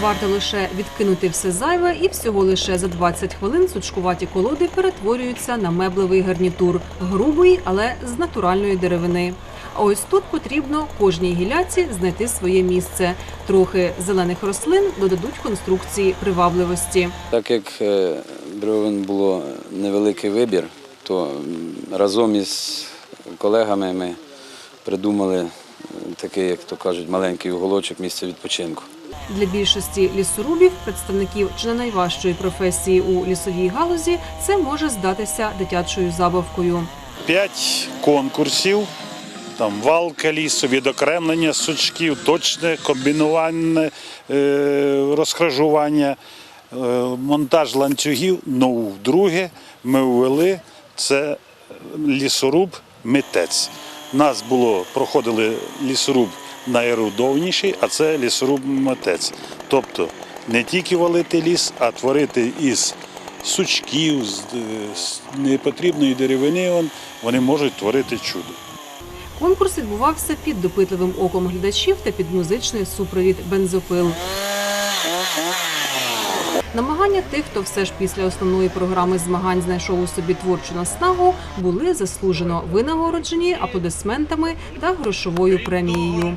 Варто лише відкинути все зайве, і всього лише за 20 хвилин сучкуваті колоди перетворюються на меблевий гарнітур, грубий, але з натуральної деревини. А ось тут потрібно кожній гіляці знайти своє місце. Трохи зелених рослин додадуть конструкції привабливості. Так як е, бревен було невеликий вибір, то разом із колегами ми придумали е, такий, як то кажуть, маленький уголочок місця відпочинку. Для більшості лісорубів, представників чи не найважчої професії у лісовій галузі, це може здатися дитячою забавкою. П'ять конкурсів. Там валка лісу, відокремлення сучків, точне комбінувальне е, розхражування, е, монтаж ланцюгів. Ну, вдруге ми ввели це лісоруб митець. Нас було, проходили лісоруб найерудовніший, а це лісоруб митець. Тобто не тільки валити ліс, а творити із сучків, з, е, непотрібної деревини, вони можуть творити чудо. Конкурс відбувався під допитливим оком глядачів та під музичний супровід бензопил. Намагання тих, хто все ж після основної програми змагань знайшов у собі творчу наснагу, були заслужено винагороджені аплодисментами та грошовою премією.